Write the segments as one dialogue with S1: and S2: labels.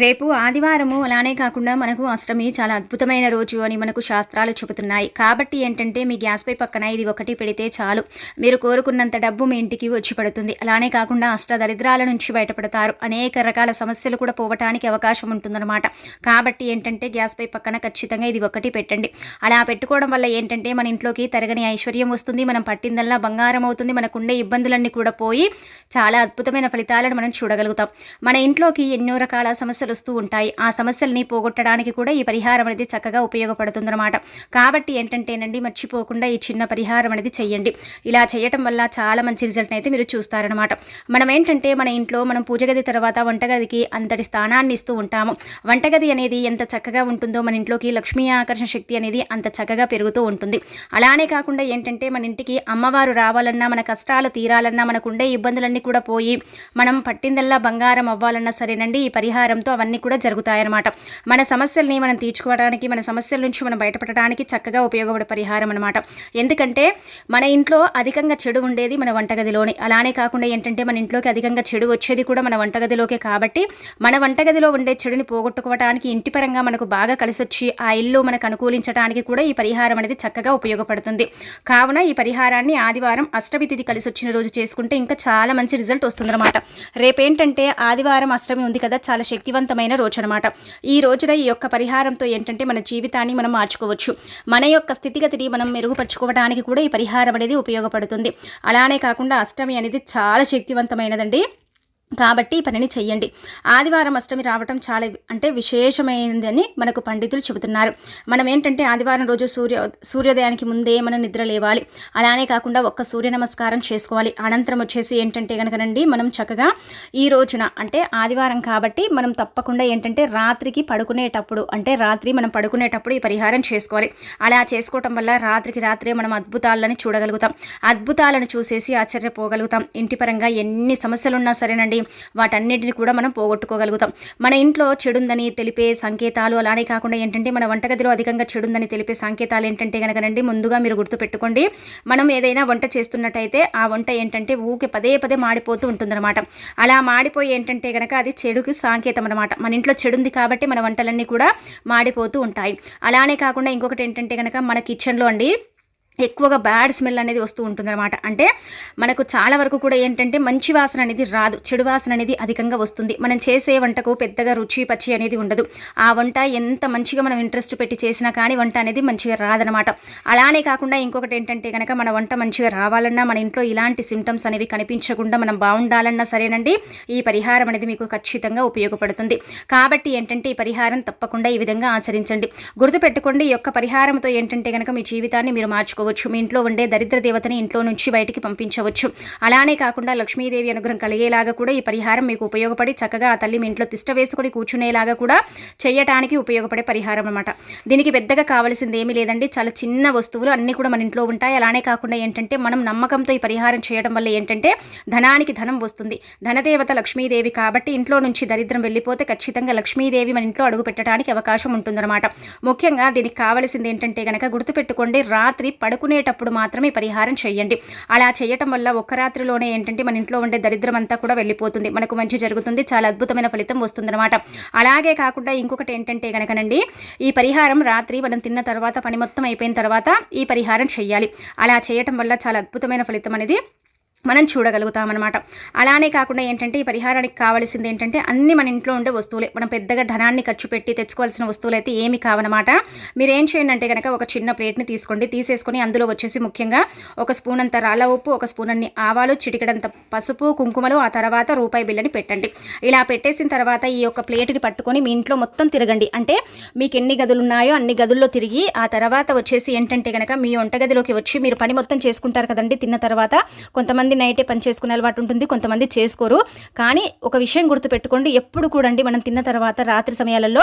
S1: రేపు ఆదివారము అలానే కాకుండా మనకు అష్టమి చాలా అద్భుతమైన రోజు అని మనకు శాస్త్రాలు చెబుతున్నాయి. కాబట్టి ఏంటంటే మీ గ్యాస్ పై పక్కన ఇది ఒకటి పెడితే చాలు. మీరు కోరుకున్నంత డబ్బు మీ ఇంటికి వచ్చి పడుతుంది. అలానే కాకుండా అష్ట దరిద్రాల నుంచి బయటపడతారు. అనేక రకాల సమస్యలు కూడా పోవటానికి అవకాశం ఉంటుందన్నమాట. కాబట్టి ఏంటంటే గ్యాస్ పై పక్కన ఖచ్చితంగా ఇది ఒకటి పెట్టండి. అలా పెట్టుకోవడం వల్ల ఏంటంటే మన ఇంట్లోకి తరగని ఐశ్వర్యం వస్తుంది. మనం పట్టిందల్లా బంగారం అవుతుంది. మనకుండే ఇబ్బందులన్నీ కూడా పోయి చాలా అద్భుతమైన ఫలితాలను మనం చూడగలుగుతాం. మన ఇంట్లోకి ఎన్నో రకాల సమస్యలు వస్తూ ఉంటాయి. ఆ సమస్యల్ని పోగొట్టడానికి కూడా ఈ పరిహారం అనేది చక్కగా ఉపయోగపడుతుందన్నమాట. కాబట్టి ఏంటంటేనండి మర్చిపోకుండా ఈ చిన్న పరిహారం అనేది చెయ్యండి. ఇలా చేయటం వల్ల చాలా మంచి రిజల్ట్ అయితే మీరు చూస్తారనమాట మనం ఏంటంటే మన ఇంట్లో మనం పూజగది తర్వాత వంటగదికి అంతటి స్థానాన్ని ఇస్తూ ఉంటాము. వంటగది అనేది ఎంత చక్కగా ఉంటుందో మన ఇంట్లోకి లక్ష్మీ ఆకర్షణ శక్తి అనేది అంత చక్కగా పెరుగుతూ ఉంటుంది. అలానే కాకుండా ఏంటంటే మన ఇంటికి అమ్మవారు రావాలన్నా మన కష్టాలు తీరాలన్నా మనకుండే ఇబ్బందులన్నీ కూడా పోయి మనం పట్టిందల్లా బంగారం అవ్వాలన్నా సరేనండి ఈ పరిహారం పరిహారంతో అవన్నీ కూడా జరుగుతాయన్నమాట. మన సమస్యల్ని మనం తీర్చుకోవడానికి మన సమస్యల నుంచి మనం బయటపడడానికి చక్కగా ఉపయోగపడే పరిహారం అనమాట ఎందుకంటే మన ఇంట్లో అధికంగా చెడు ఉండేది మన వంటగదిలోనే. అలానే కాకుండా ఏంటంటే మన ఇంట్లోకి అధికంగా చెడు వచ్చేది కూడా మన వంటగదిలోకే కాబట్టి మన వంటగదిలో ఉండే చెడుని పోగొట్టుకోవడానికి ఇంటి పరంగా మనకు బాగా కలిసి వచ్చి ఆ ఇల్లు మనకు అనుకూలించడానికి కూడా ఈ పరిహారం అనేది చక్కగా ఉపయోగపడుతుంది. కావున ఈ పరిహారాన్ని ఆదివారం అష్టమి తిథి కలిసి వచ్చిన రోజు చేసుకుంటే ఇంకా చాలా మంచి రిజల్ట్ వస్తుందన్నమాట. రేపేంటంటే ఆదివారం అష్టమి ఉంది కదా చాలా శక్తి శక్తివంతమైన రోజు అనమాట ఈ రోజున ఈ యొక్క పరిహారంతో ఏంటంటే మన జీవితాన్ని మనం మార్చుకోవచ్చు. మన యొక్క స్థితిగతిని మనం మెరుగుపరుచుకోవడానికి కూడా ఈ పరిహారం అనేది ఉపయోగపడుతుంది. అలానే కాకుండా అష్టమి అనేది చాలా శక్తివంతమైనదండి. కాబట్టి ఈ పనిని చెయ్యండి. ఆదివారం అష్టమి రావటం చాలా అంటే విశేషమైనదని మనకు పండితులు చెబుతున్నారు. మనం ఏంటంటే ఆదివారం రోజు సూర్య సూర్యోదయానికి ముందే మనం నిద్ర లేవాలి. అలానే కాకుండా ఒక్క సూర్య నమస్కారం చేసుకోవాలి. అనంతరం వచ్చేసి ఏంటంటే కనుకనండి మనం చక్కగా ఈ రోజున అంటే ఆదివారం కాబట్టి మనం తప్పకుండా ఏంటంటే రాత్రికి పడుకునేటప్పుడు అంటే రాత్రి మనం పడుకునేటప్పుడు ఈ పరిహారం చేసుకోవాలి. అలా చేసుకోవటం వల్ల రాత్రికి రాత్రే మనం అద్భుతాలని చూడగలుగుతాం. అద్భుతాలను చూసేసి ఆశ్చర్యపోగలుగుతాం. ఇంటి పరంగా ఎన్ని సమస్యలు ఉన్నా సరేనండి. వాటన్నిటిని కూడా మనం పోగొట్టుకోగలుగుతాం. మన ఇంట్లో చెడుందని తెలిపే సంకేతాలు అలానే కాకుండా ఏంటంటే మన వంటగదిలో అధికంగా చెడుందని తెలిపే సంకేతాలు ఏంటంటే కనుకనండి ముందుగా మీరు గుర్తుపెట్టుకోండి. మనం ఏదైనా వంట చేస్తున్నట్టయితే ఆ వంట ఏంటంటే ఊకే పదే పదే మాడిపోతూ ఉంటుందన్నమాట. అలా మాడిపోయి ఏంటంటే కనుక అది చెడుకి సాంకేతం అనమాట మన ఇంట్లో చెడుంది కాబట్టి మన వంటలన్నీ కూడా మాడిపోతూ ఉంటాయి. అలానే కాకుండా ఇంకొకటి ఏంటంటే కనుక మన కిచెన్లో అండి ఎక్కువగా బ్యాడ్ స్మెల్ అనేది వస్తూ ఉంటుందన్నమాట. అంటే మనకు చాలా వరకు కూడా ఏంటంటే మంచి వాసన అనేది రాదు చెడు వాసన అనేది అధికంగా వస్తుంది. మనం చేసే వంటకు పెద్దగా రుచి పచ్చి అనేది ఉండదు. ఆ వంట ఎంత మంచిగా మనం ఇంట్రెస్ట్ పెట్టి చేసినా కానీ వంట అనేది మంచిగా రాదనమాట అలానే కాకుండా ఇంకొకటి ఏంటంటే కనుక మన వంట మంచిగా రావాలన్నా మన ఇంట్లో ఇలాంటి సిమ్టమ్స్ అనేవి కనిపించకుండా మనం బాగుండాలన్నా సరేనండి ఈ పరిహారం అనేది మీకు ఖచ్చితంగా ఉపయోగపడుతుంది. కాబట్టి ఏంటంటే ఈ పరిహారం తప్పకుండా ఈ విధంగా ఆచరించండి. గుర్తుపెట్టుకోండి ఈ యొక్క పరిహారంతో ఏంటంటే కనుక మీ జీవితాన్ని మీరు మార్చుకో చేసుకోవచ్చు మీ ఇంట్లో ఉండే దరిద్ర దేవతని ఇంట్లో నుంచి బయటికి పంపించవచ్చు. అలానే కాకుండా లక్ష్మీదేవి అనుగ్రహం కలిగేలాగా కూడా ఈ పరిహారం మీకు ఉపయోగపడి చక్కగా ఆ తల్లి మీ ఇంట్లో తిష్ట వేసుకొని కూర్చునేలాగా కూడా చేయటానికి ఉపయోగపడే పరిహారం అనమాట దీనికి పెద్దగా కావాల్సింది ఏమీ లేదండి. చాలా చిన్న వస్తువులు అన్నీ కూడా మన ఇంట్లో ఉంటాయి. అలానే కాకుండా ఏంటంటే మనం నమ్మకంతో ఈ పరిహారం చేయడం వల్ల ఏంటంటే ధనానికి ధనం వస్తుంది. ధనదేవత లక్ష్మీదేవి కాబట్టి ఇంట్లో నుంచి దరిద్రం వెళ్ళిపోతే ఖచ్చితంగా లక్ష్మీదేవి మన ఇంట్లో అడుగు పెట్టడానికి అవకాశం ఉంటుందన్నమాట. ముఖ్యంగా దీనికి కావాల్సింది ఏంటంటే కనుక గుర్తుపెట్టుకోండి రాత్రి పడ పడుకునేటప్పుడు మాత్రమే పరిహారం చేయండి. అలా చేయటం వల్ల ఒక్క రాత్రిలోనే ఏంటంటే మన ఇంట్లో ఉండే దరిద్రం అంతా కూడా వెళ్ళిపోతుంది. మనకు మంచి జరుగుతుంది. చాలా అద్భుతమైన ఫలితం వస్తుందన్నమాట. అలాగే కాకుండా ఇంకొకటి ఏంటంటే కనుకనండి ఈ పరిహారం రాత్రి మనం తిన్న తర్వాత పని మొత్తం అయిపోయిన తర్వాత ఈ పరిహారం చేయాలి. అలా చేయటం వల్ల చాలా అద్భుతమైన ఫలితం అనేది మనం చూడగలుగుతామన్నమాట. అలానే కాకుండా ఏంటంటే ఈ పరిహారానికి కావాల్సింది ఏంటంటే అన్ని మన ఇంట్లో ఉండే వస్తువులే. మనం పెద్దగా ధనాన్ని ఖర్చు పెట్టి తెచ్చుకోవాల్సిన వస్తువులు అయితే ఏమి కావనమాట మీరు ఏం చేయండి అంటే కనుక ఒక చిన్న ప్లేట్ని తీసుకోండి. తీసేసుకొని అందులో వచ్చేసి ముఖ్యంగా ఒక స్పూన్ అంత రాళ్ళ ఉప్పు ఒక స్పూన్ అన్ని ఆవాలు చిటికడంత పసుపు కుంకుమలు ఆ తర్వాత రూపాయి బిల్లని పెట్టండి. ఇలా పెట్టేసిన తర్వాత ఈ యొక్క ప్లేట్ని పట్టుకొని మీ ఇంట్లో మొత్తం తిరగండి. అంటే మీకు ఎన్ని గదులు ఉన్నాయో అన్ని గదుల్లో తిరిగి ఆ తర్వాత వచ్చేసి ఏంటంటే కనుక మీ వంటగదిలోకి వచ్చి మీరు పని మొత్తం చేసుకుంటారు కదండి. తిన్న తర్వాత కొంతమంది కొంతమంది నైటే పని చేసుకునే అలవాటు ఉంటుంది కొంతమంది చేసుకోరు. కానీ ఒక విషయం గుర్తుపెట్టుకోండి ఎప్పుడు కూడా మనం తిన్న తర్వాత రాత్రి సమయాలలో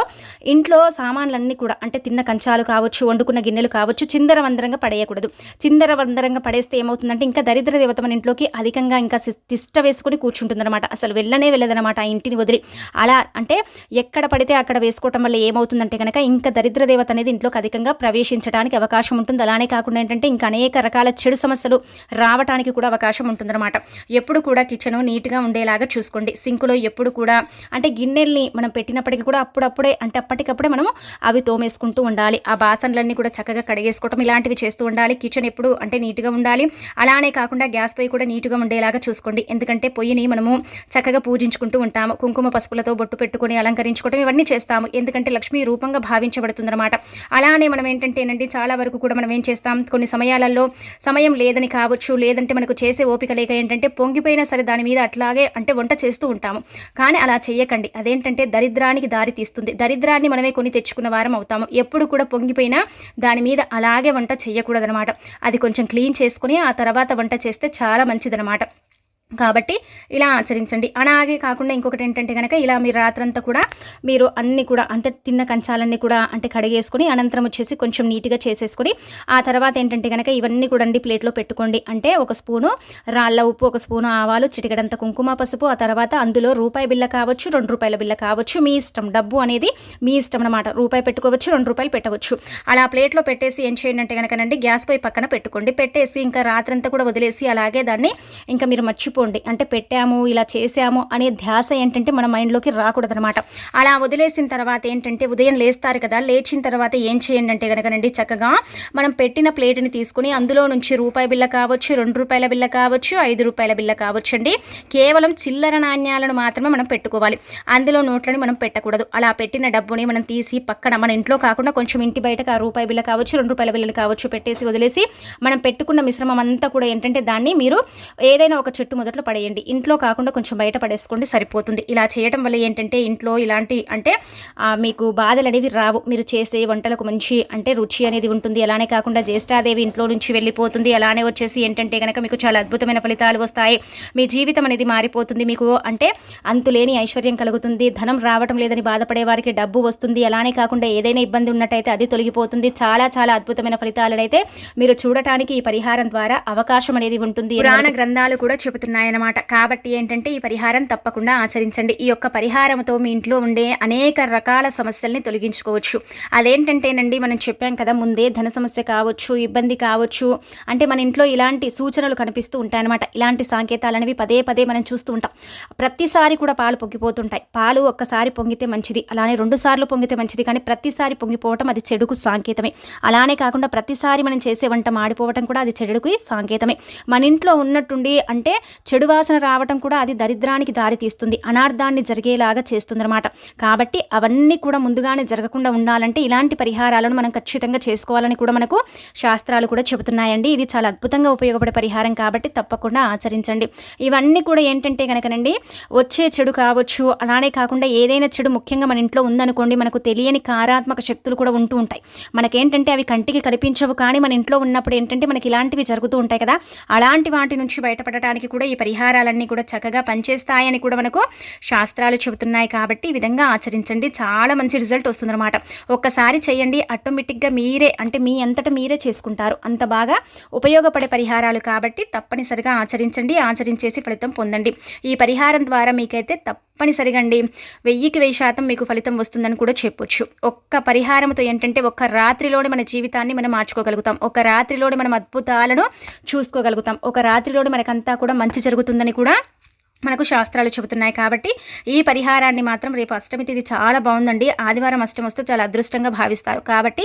S1: ఇంట్లో సామాన్లన్నీ కూడా అంటే తిన్న కంచాలు కావచ్చు వండుకున్న గిన్నెలు కావచ్చు చిందరవందరంగా పడేయకూడదు. చిందరవందరంగా పడేస్తే ఏమవుతుందంటే ఇంకా దరిద్ర దేవత మన ఇంట్లోకి అధికంగా ఇంకా తిష్ట వేసుకొని కూర్చుంటుందన్నమాట. అసలు వెళ్ళనే వెళ్ళదనమాట ఆ ఇంటిని వదిలి. అలా అంటే ఎక్కడ పడితే అక్కడ వేసుకోవటం వల్ల ఏమవుతుందంటే కనుక ఇంకా దరిద్ర దేవత అనేది ఇంట్లోకి అధికంగా ప్రవేశించడానికి అవకాశం ఉంటుంది. అలానే కాకుండా ఏంటంటే ఇంకా అనేక రకాల చెడు సమస్యలు రావడానికి కూడా అవకాశం ఉంటుంది. ఉంటుందన్నమాట. ఎప్పుడు కూడా కిచెన్ నీట్గా ఉండేలాగా చూసుకోండి. సింకులో ఎప్పుడు కూడా అంటే గిన్నెల్ని మనం పెట్టినప్పటికీ కూడా అప్పుడప్పుడే అంటే అప్పటికప్పుడే మనము అవి తోమేసుకుంటూ ఉండాలి. ఆ బాసన్లన్నీ కూడా చక్కగా కడిగేసుకోవటం ఇలాంటివి చేస్తూ ఉండాలి. కిచెన్ ఎప్పుడు అంటే నీట్గా ఉండాలి. అలానే కాకుండా గ్యాస్ పొయ్యి కూడా నీట్గా ఉండేలాగా చూసుకోండి. ఎందుకంటే పొయ్యిని మనము చక్కగా పూజించుకుంటూ ఉంటాము. కుంకుమ పసుపులతో బొట్టు పెట్టుకుని అలంకరించుకోవడం ఇవన్నీ చేస్తాము. ఎందుకంటే లక్ష్మీ రూపంగా భావించబడుతుందన్నమాట. అలానే మనం ఏంటంటేనండి చాలా వరకు కూడా మనం ఏం చేస్తాం? కొన్ని సమయాలలో సమయం లేదని కావచ్చు లేదంటే మనకు చేసే ఓపిక లేక ఏంటంటే పొంగిపోయినా సరే దాని మీద అట్లాగే అంటే వంట చేస్తూ ఉంటాము. కానీ అలా చేయకండి అదేంటంటే దరిద్రానికి దారి తీస్తుంది. దరిద్రాన్ని మనమే కొని తెచ్చుకున్న వారం అవుతాము. ఎప్పుడు కూడా పొంగిపోయినా దాని మీద అలాగే వంట చేయకూడదనమాట అది కొంచెం క్లీన్ చేసుకుని ఆ తర్వాత వంట చేస్తే చాలా మంచిదనమాట. కాబట్టి ఇలా ఆచరించండి. అలాగే కాకుండా ఇంకొకటి ఏంటంటే కనుక ఇలా మీరు రాత్రంతా కూడా మీరు అన్ని కూడా అంత తిన్న కంచాలన్నీ కూడా అంటే కడిగేసుకొని అనంతరం వచ్చేసి కొంచెం నీట్గా చేసేసుకొని ఆ తర్వాత ఏంటంటే కనుక ఇవన్నీ కూడా అండి ప్లేట్లో పెట్టుకోండి. అంటే ఒక స్పూను రాళ్ళ ఉప్పు ఒక స్పూను ఆవాలు చిటికడంత కుంకుమ పసుపు ఆ తర్వాత అందులో రూపాయి బిల్ల కావచ్చు రెండు రూపాయల బిల్ల కావచ్చు మీ ఇష్టం. డబ్బు అనేది మీ ఇష్టం అనమాట రూపాయి పెట్టుకోవచ్చు రెండు రూపాయలు పెట్టవచ్చు. అలా ప్లేట్లో పెట్టేసి ఏం చేయండి అంటే కనుకనండి గ్యాస్ పై పక్కన పెట్టుకోండి. పెట్టేసి ఇంకా రాత్రంతా కూడా వదిలేసి అలాగే దాన్ని ఇంకా మీరు మర్చిపో మర్చిపోండి అంటే పెట్టాము ఇలా చేసాము అనే ధ్యాస ఏంటంటే మన మైండ్లోకి రాకూడదు అనమాట అలా వదిలేసిన తర్వాత ఏంటంటే ఉదయం లేస్తారు కదా లేచిన తర్వాత ఏం చేయండి అంటే కనుకనండి చక్కగా మనం పెట్టిన ప్లేట్ని తీసుకుని అందులో నుంచి రూపాయి బిల్ల కావచ్చు రెండు రూపాయల బిల్ల కావచ్చు ఐదు రూపాయల బిల్ల కావచ్చు అండి కేవలం చిల్లర నాణ్యాలను మాత్రమే మనం పెట్టుకోవాలి. అందులో నోట్లని మనం పెట్టకూడదు. అలా పెట్టిన డబ్బుని మనం తీసి పక్కన మన ఇంట్లో కాకుండా కొంచెం ఇంటి బయటకు ఆ రూపాయి బిల్ల కావచ్చు రెండు రూపాయల బిల్లలు కావచ్చు పెట్టేసి వదిలేసి మనం పెట్టుకున్న మిశ్రమం అంతా కూడా ఏంటంటే దాన్ని మీరు ఏదైనా ఒక చెట్టు మొదలు మొదట్లో పడేయండి. ఇంట్లో కాకుండా కొంచెం బయట పడేసుకోండి సరిపోతుంది. ఇలా చేయడం వల్ల ఏంటంటే ఇంట్లో ఇలాంటి అంటే మీకు బాధలు అనేవి రావు. మీరు చేసే వంటలకు మంచి అంటే రుచి అనేది ఉంటుంది. అలానే కాకుండా జ్యేష్ఠాదేవి ఇంట్లో నుంచి వెళ్ళిపోతుంది. అలానే వచ్చేసి ఏంటంటే కనుక మీకు చాలా అద్భుతమైన ఫలితాలు వస్తాయి. మీ జీవితం అనేది మారిపోతుంది. మీకు అంటే అంతులేని ఐశ్వర్యం కలుగుతుంది. ధనం రావటం లేదని బాధపడే వారికి డబ్బు వస్తుంది. అలానే కాకుండా ఏదైనా ఇబ్బంది ఉన్నట్టయితే అది తొలగిపోతుంది. చాలా చాలా అద్భుతమైన ఫలితాలనైతే మీరు చూడటానికి ఈ పరిహారం ద్వారా అవకాశం అనేది ఉంటుంది. పురాణ గ్రంథాలు కూడా చెబుతున్నాయి. అనమాట కాబట్టి ఏంటంటే ఈ పరిహారం తప్పకుండా ఆచరించండి. ఈ యొక్క పరిహారంతో మీ ఇంట్లో ఉండే అనేక రకాల సమస్యల్ని తొలగించుకోవచ్చు. అదేంటంటేనండి మనం చెప్పాం కదా ముందే ధన సమస్య కావచ్చు ఇబ్బంది కావచ్చు అంటే మన ఇంట్లో ఇలాంటి సూచనలు కనిపిస్తూ ఉంటాయన్నమాట. ఇలాంటి సంకేతాలు అనేవి పదే పదే మనం చూస్తూ ఉంటాం. ప్రతిసారి కూడా పాలు పొంగిపోతుంటాయి. పాలు ఒక్కసారి పొంగితే మంచిది అలానే రెండు సార్లు పొంగితే మంచిది కానీ ప్రతిసారి పొంగిపోవటం అది చెడుకు సాంకేతమే. అలానే కాకుండా ప్రతిసారి మనం చేసే వంట మాడిపోవటం కూడా అది చెడుకు సాంకేతమే. మన ఇంట్లో ఉన్నట్టుండి అంటే చెడు వాసన రావటం కూడా అది దరిద్రానికి దారితీస్తుంది అనార్థాన్ని జరిగేలాగా చేస్తుందన్నమాట. కాబట్టి అవన్నీ కూడా ముందుగానే జరగకుండా ఉండాలంటే ఇలాంటి పరిహారాలను మనం ఖచ్చితంగా చేసుకోవాలని కూడా మనకు శాస్త్రాలు కూడా చెబుతున్నాయండి. ఇది చాలా అద్భుతంగా ఉపయోగపడే పరిహారం కాబట్టి తప్పకుండా ఆచరించండి. ఇవన్నీ కూడా ఏంటంటే కనుకనండి వచ్చే చెడు కావచ్చు అలానే కాకుండా ఏదైనా చెడు ముఖ్యంగా మన ఇంట్లో ఉందనుకోండి మనకు తెలియని కారాత్మక శక్తులు కూడా ఉంటూ ఉంటాయి. మనకేంటంటే అవి కంటికి కనిపించవు కానీ మన ఇంట్లో ఉన్నప్పుడు ఏంటంటే మనకి ఇలాంటివి జరుగుతూ ఉంటాయి కదా. అలాంటి వాటి నుంచి బయటపడటానికి కూడా ఈ పరిహారాలన్నీ కూడా చక్కగా పనిచేస్తాయని కూడా మనకు శాస్త్రాలు చెబుతున్నాయి కాబట్టి ఈ విధంగా ఆచరించండి. చాలా మంచి రిజల్ట్ వస్తుందన్నమాట. ఒక్కసారి చేయండి. ఆటోమేటిక్గా మీరే అంటే మీ అంతటా మీరే చేసుకుంటారు. అంత బాగా ఉపయోగపడే పరిహారాలు కాబట్టి తప్పనిసరిగా ఆచరించండి. ఆచరించేసి ఫలితం పొందండి. ఈ పరిహారం ద్వారా మీకైతే తప్పనిసరిగా అండి వెయ్యికి వెయ్యి శాతం మీకు ఫలితం వస్తుందని కూడా చెప్పొచ్చు. ఒక్క పరిహారంతో ఏంటంటే ఒక్క రాత్రిలోనే మన జీవితాన్ని మనం మార్చుకోగలుగుతాం. ఒక రాత్రిలోనే మనం అద్భుతాలను చూసుకోగలుగుతాం. ఒక రాత్రిలోనే మనకంతా కూడా మంచి జరుగుతుందని కూడా మనకు శాస్త్రాలు చెబుతున్నాయి కాబట్టి ఈ పరిహారాన్ని మాత్రం రేపు అష్టమి తిథి చాలా బాగుందండి. ఆదివారం అష్టమి వస్తే చాలా అదృష్టంగా భావిస్తారు. కాబట్టి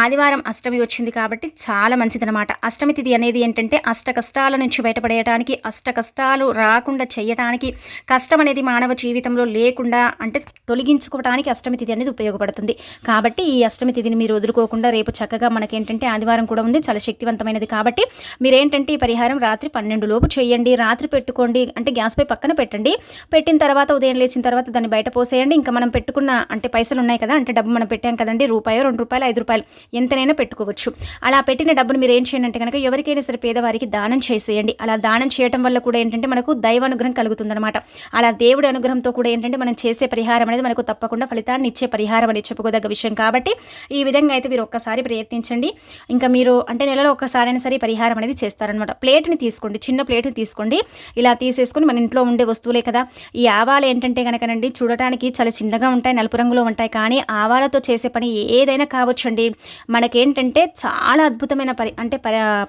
S1: ఆదివారం అష్టమి వచ్చింది కాబట్టి చాలా మంచిదనమాట అష్టమి తిథి అనేది ఏంటంటే అష్ట కష్టాల నుంచి బయటపడేయడానికి అష్ట కష్టాలు రాకుండా చేయటానికి కష్టం అనేది మానవ జీవితంలో లేకుండా అంటే తొలగించుకోవడానికి అష్టమి తిథి అనేది ఉపయోగపడుతుంది. కాబట్టి ఈ అష్టమి తిథిని మీరు వదులుకోకుండా రేపు చక్కగా మనకేంటంటే ఆదివారం కూడా ఉంది. చాలా శక్తివంతమైనది. కాబట్టి మీరేంటంటే ఈ పరిహారం రాత్రి పన్నెండు లోపు చేయండి. రాత్రి పెట్టుకోండి. అంటే గ్యాస్పై పక్కన పెట్టండి. పెట్టిన తర్వాత ఉదయం లేచిన తర్వాత దాన్ని బయట పోసేయండి. ఇంకా మనం పెట్టుకున్న అంటే పైసలు ఉన్నాయి కదా అంటే డబ్బు మనం పెట్టాం కదండి రూపాయో రెండు రూపాయలు ఐదు రూపాయలు ఎంతనైనా పెట్టుకోవచ్చు. అలా పెట్టిన డబ్బును మీరు ఏం చేయండి అంటే కనుక ఎవరికైనా సరే పేదవారికి దానం చేసేయండి. అలా దానం చేయడం వల్ల కూడా ఏంటంటే మనకు దైవ అనుగ్రహం కలుగుతుందన్నమాట. అలా దేవుడి అనుగ్రహంతో కూడా ఏంటంటే మనం చేసే పరిహారం అనేది మనకు తప్పకుండా ఫలితాన్ని ఇచ్చే పరిహారం అనేది చెప్పుకోదగ్గ విషయం కాబట్టి ఈ విధంగా అయితే మీరు ఒక్కసారి ప్రయత్నించండి. ఇంకా మీరు అంటే నెలలో ఒక్కసారైనా సరే పరిహారం అనేది చేస్తారనమాట ప్లేట్ని తీసుకోండి చిన్న ప్లేట్ని తీసుకోండి. ఇలా తీసేసుకొని మన ఇంట్లో రంగులో ఉండే వస్తువులే కదా. ఈ ఆవాలు ఏంటంటే కనుకనండి చూడటానికి చాలా చిన్నగా ఉంటాయి నలుపు రంగులో ఉంటాయి. కానీ ఆవాలతో చేసే పని ఏదైనా కావచ్చండి. మనకేంటంటే చాలా అద్భుతమైన పని అంటే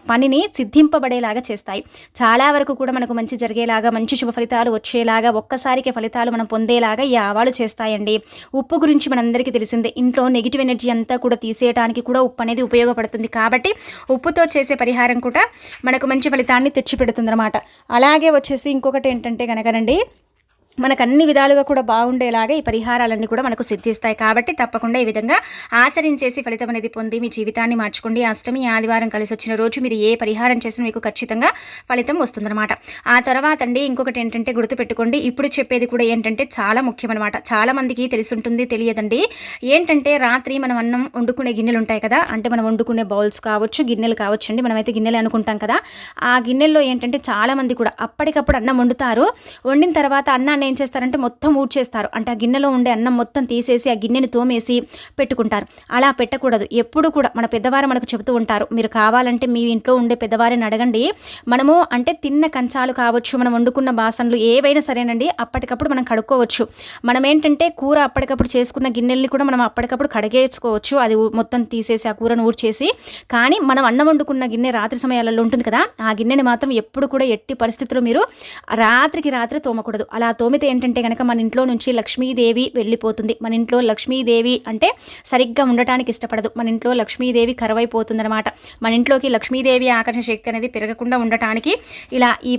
S1: పనిని సిద్ధింపబడేలాగా చేస్తాయి. చాలా వరకు కూడా మనకు మంచి జరిగేలాగా మంచి శుభ ఫలితాలు వచ్చేలాగా ఒక్కసారికి ఫలితాలు మనం పొందేలాగా ఈ ఆవాలు చేస్తాయండి. ఉప్పు గురించి మనందరికీ తెలిసిందే. ఇంట్లో నెగిటివ్ ఎనర్జీ అంతా కూడా తీసేయడానికి కూడా ఉప్పు అనేది ఉపయోగపడుతుంది కాబట్టి ఉప్పుతో చేసే పరిహారం కూడా మనకు మంచి ఫలితాన్ని తెచ్చిపెడుతుంది అనమాట అలాగే వచ్చేసి ఇంకొకటి ఏంటంటే కనుకనండి మనకు అన్ని విధాలుగా కూడా బాగుండేలాగా ఈ పరిహారాలన్నీ కూడా మనకు సిద్ధిస్తాయి. కాబట్టి తప్పకుండా ఈ విధంగా ఆచరించేసి ఫలితం అనేది పొంది మీ జీవితాన్ని మార్చుకోండి. అష్టమి ఆదివారం కలిసి వచ్చిన రోజు మీరు ఏ పరిహారం చేసినా మీకు ఖచ్చితంగా ఫలితం వస్తుందన్నమాట. ఆ తర్వాత అండి ఇంకొకటి ఏంటంటే గుర్తుపెట్టుకోండి. ఇప్పుడు చెప్పేది కూడా ఏంటంటే చాలా ముఖ్యమనమాట చాలా మందికి తెలిసి తెలియదండి. ఏంటంటే రాత్రి మనం అన్నం వండుకునే గిన్నెలు ఉంటాయి కదా అంటే మనం వండుకునే బౌల్స్ కావచ్చు గిన్నెలు కావచ్చు అండి. మనమైతే గిన్నెలు అనుకుంటాం కదా. ఆ గిన్నెల్లో ఏంటంటే చాలా మంది కూడా అప్పటికప్పుడు అన్నం వండుతారు. వండిన తర్వాత అన్నాన్ని వాళ్ళు ఏం చేస్తారంటే మొత్తం ఊడ్చేస్తారు. అంటే ఆ గిన్నెలో ఉండే అన్నం మొత్తం తీసేసి ఆ గిన్నెని తోమేసి పెట్టుకుంటారు. అలా పెట్టకూడదు. ఎప్పుడు కూడా మన పెద్దవారు మనకు చెబుతూ ఉంటారు మీరు కావాలంటే మీ ఇంట్లో ఉండే పెద్దవారిని అడగండి. మనము అంటే తిన్న కంచాలు కావచ్చు మనం వండుకున్న బాసనలు ఏవైనా సరేనండి అప్పటికప్పుడు మనం కడుక్కోవచ్చు. మనం ఏంటంటే కూర అప్పటికప్పుడు చేసుకున్న గిన్నెల్ని కూడా మనం అప్పటికప్పుడు కడిగేసుకోవచ్చు. అది మొత్తం తీసేసి ఆ కూరను ఊడ్చేసి. కానీ మనం అన్నం వండుకున్న గిన్నె రాత్రి సమయాలలో ఉంటుంది కదా ఆ గిన్నెని మాత్రం ఎప్పుడు కూడా ఎట్టి పరిస్థితుల్లో మీరు రాత్రికి రాత్రి తోమకూడదు. అలా తోమ తోమితే ఏంటంటే కనుక మన ఇంట్లో నుంచి లక్ష్మీదేవి వెళ్ళిపోతుంది. మన ఇంట్లో లక్ష్మీదేవి అంటే సరిగ్గా ఉండటానికి ఇష్టపడదు. మన ఇంట్లో లక్ష్మీదేవి కరవైపోతుందన్నమాట. మన ఇంట్లోకి లక్ష్మీదేవి ఆకర్షణ శక్తి అనేది పెరగకుండా ఉండటానికి ఇలా ఈ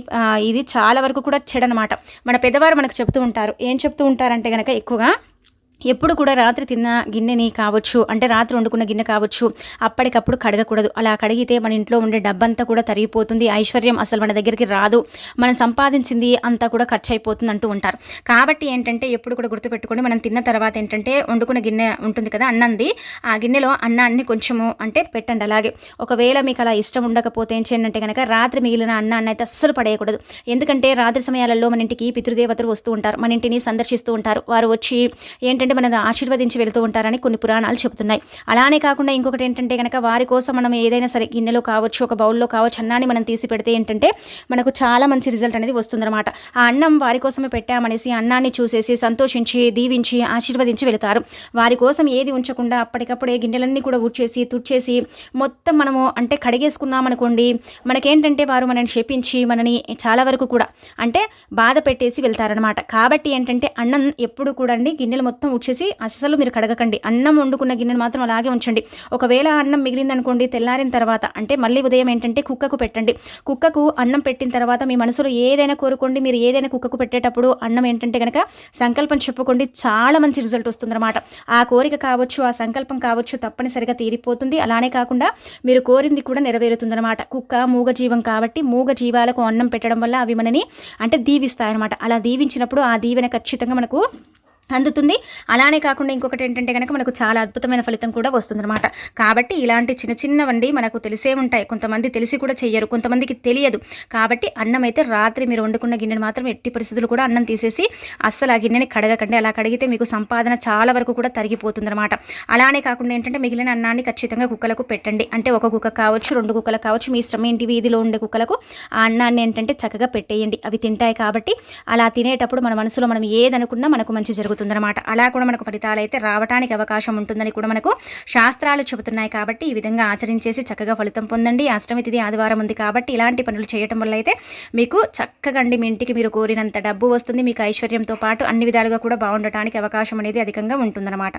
S1: ఇది చాలా వరకు కూడా చెడనమాట మన పెద్దవారు మనకు చెప్తూ ఉంటారు. ఏం చెప్తూ ఉంటారంటే కనుక ఎక్కువగా ఎప్పుడు కూడా రాత్రి తిన్న గిన్నెని కావచ్చు అంటే రాత్రి వండుకున్న గిన్నె కావచ్చు అప్పటికప్పుడు కడగకూడదు. అలా కడిగితే మన ఇంట్లో ఉండే డబ్బంతా కూడా తరిగిపోతుంది. ఐశ్వర్యం అసలు మన దగ్గరికి రాదు. మనం సంపాదించింది అంతా కూడా ఖర్చు అయిపోతుంది అంటూ ఉంటారు. కాబట్టి ఏంటంటే ఎప్పుడు కూడా గుర్తుపెట్టుకోండి మనం తిన్న తర్వాత ఏంటంటే వండుకున్న గిన్నె ఉంటుంది కదా అన్నంది. ఆ గిన్నెలో అన్నాన్ని కొంచెము అంటే పెట్టండి అలాగే. ఒకవేళ మీకు అలా ఇష్టం ఉండకపోతే ఏం చేయండి అంటే కనుక రాత్రి మిగిలిన అన్నాన్ని అయితే అస్సలు పడేయకూడదు. ఎందుకంటే రాత్రి సమయాలలో మన ఇంటికి పితృదేవతలు వస్తూ ఉంటారు. మన ఇంటిని సందర్శిస్తూ ఉంటారు. వారు వచ్చి ఏంటంటే మనల్ని ఆశీర్వదించి వెళుతూ ఉంటారని కొన్ని పురాణాలు చెబుతున్నాయి. అలానే కాకుండా ఇంకొకటి ఏంటంటే కనుక వారి కోసం మనం ఏదైనా సరే గిన్నెలో కావచ్చు ఒక బౌల్లో కావచ్చు అన్నాన్ని మనం తీసి పెడితే ఏంటంటే మనకు చాలా మంచి రిజల్ట్ అనేది వస్తుందన్నమాట. ఆ అన్నం వారి కోసమే పెట్టామనేసి అన్నాన్ని చూసేసి సంతోషించి దీవించి ఆశీర్వదించి వెళతారు. వారి కోసం ఏది ఉంచకుండా అప్పటికప్పుడే గిన్నెలన్నీ కూడా ఉడ్చేసి తుడ్చేసి మొత్తం మనము అంటే కడిగేసుకున్నామనుకోండి మనకేంటంటే వారు మనని శపించి మనని చాలా వరకు కూడా అంటే బాధ పెట్టేసి వెళ్తారనమాట కాబట్టి ఏంటంటే అన్నం ఎప్పుడు కూడా అండి గిన్నెలు మొత్తం వచ్చేసి అసలు మీరు కడగకండి. అన్నం వండుకున్న గిన్నెను మాత్రం అలాగే ఉంచండి. ఒకవేళ అన్నం మిగిలిందనుకోండి తెల్లారిన తర్వాత అంటే మళ్ళీ ఉదయం ఏంటంటే కుక్కకు పెట్టండి. కుక్కకు అన్నం పెట్టిన తర్వాత మీ మనసులో ఏదైనా కోరుకోండి మీరు ఏదైనా కుక్కకు పెట్టేటప్పుడు అన్నం ఏంటంటే కనుక సంకల్పం చెప్పుకోండి చాలా మంచి రిజల్ట్ వస్తుందన్నమాట. ఆ కోరిక కావచ్చు ఆ సంకల్పం కావచ్చు తప్పనిసరిగా తీరిపోతుంది. అలానే కాకుండా మీరు కోరింది కూడా నెరవేరుతుందన్నమాట. కుక్క మూగ జీవం కాబట్టి మూగ జీవాలకు అన్నం పెట్టడం వల్ల అవి మనని అంటే దీవిస్తాయన్నమాట. అలా దీవించినప్పుడు ఆ దీవెన ఖచ్చితంగా మనకు అందుతుంది. అలానే కాకుండా ఇంకొకటి ఏంటంటే కనుక మనకు చాలా అద్భుతమైన ఫలితం కూడా వస్తుందన్నమాట. కాబట్టి ఇలాంటి చిన్న చిన్నవండి మనకు తెలిసే ఉంటాయి. కొంతమంది తెలిసి కూడా చెయ్యరు. కొంతమందికి తెలియదు. కాబట్టి అన్నం అయితే రాత్రి మీరు వండుకున్న గిన్నెను మాత్రం ఎట్టి పరిస్థితులు కూడా అన్నం తీసేసి అస్సలు ఆ గిన్నెని కడగకండి. అలా కడిగితే మీకు సంపాదన చాలా వరకు కూడా తరిగిపోతుందన్నమాట. అలానే కాకుండా ఏంటంటే మిగిలిన అన్నాన్ని ఖచ్చితంగా కుక్కలకు పెట్టండి. అంటే ఒక కుక్క కావచ్చు రెండు కుక్కలు కావచ్చు మీ ఇష్టం ఏంటి? వీధిలో ఉండే కుక్కలకు ఆ అన్నాన్ని ఏంటంటే చక్కగా పెట్టేయండి. అవి తింటాయి కాబట్టి అలా తినేటప్పుడు మన మనసులో మనం ఏదనుకున్నా మనకు మంచి జరుగుతుంది. జరుగుతుందనమాట అలా కూడా మనకు ఫలితాలు అయితే రావడానికి అవకాశం ఉంటుందని కూడా మనకు శాస్త్రాలు చెబుతున్నాయి కాబట్టి ఈ విధంగా ఆచరించేసి చక్కగా ఫలితం పొందండి. అష్టమి తిథి ఆదివారం ఉంది కాబట్టి ఇలాంటి పనులు చేయటం వల్ల అయితే మీకు చక్కగా అండి మీ ఇంటికి మీరు కోరినంత డబ్బు వస్తుంది. మీకు ఐశ్వర్యంతో పాటు అన్ని విధాలుగా కూడా బాగుండటానికి అవకాశం అనేది అధికంగా ఉంటుందన్నమాట.